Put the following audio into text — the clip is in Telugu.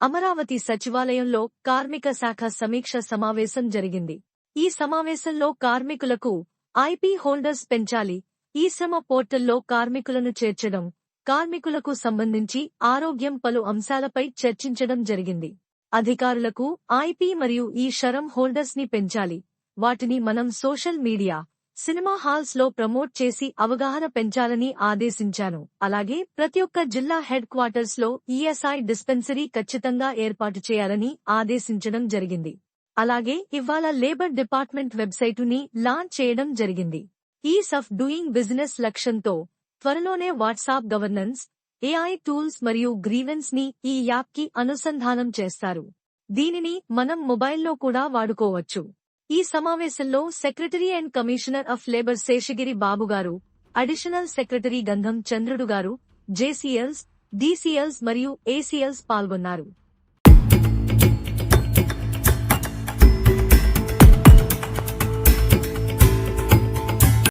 అమరావతి సచివాలయంలో కార్మిక శాఖ సమీక్ష సమావేశం జరిగింది. ఈ సమావేశంలో కార్మికులకు ఐపీ హోల్డర్స్ పెంచాలి. ఈ శ్రమ పోర్టల్లో కార్మికులను చేర్చడం కార్మికులకు సంబంధించి ఆరోగ్యం పలు అంశాలపై చర్చించడం జరిగింది. అధికారులకు ఐపీ మరియు ఈ షరం హోల్డర్స్ని పెంచాలి. వాటిని మనం సోషల్ మీడియా సినిమా హాల్స్లో ప్రమోట్ చేసి అవగాహన పెంచాలని ఆదేశించాను. అలాగే ప్రతి ఒక్క జిల్లా హెడ్ క్వార్టర్స్లో ఈఎస్ఐ డిస్పెన్సరీ ఖచ్చితంగా ఏర్పాటు చేయాలని ఆదేశించడం జరిగింది. అలాగే ఇవాళ లేబర్ డిపార్ట్మెంట్ వెబ్సైటుని లాంచ్ చేయడం జరిగింది. ఈస్ ఆఫ్ డూయింగ్ బిజినెస్ లక్ష్యంతో త్వరలోనే వాట్సాప్ గవర్నెన్స్ ఏఐ టూల్స్ మరియు గ్రీవెన్స్ని ఈ యాప్కి అనుసంధానం చేస్తారు. దీనిని మనం మొబైల్లో కూడా వాడుకోవచ్చు. ఈ సమావేశంలో secretary and commissioner of labour Seshagiri బాబుగారు అడిషనల్ సెక్రటరీ గంధం చంద్రుడు గారు జేసీఎల్స్ డీసీఎల్స్ మరియు ఏసీఎల్స్ పాల్గొన్నారు.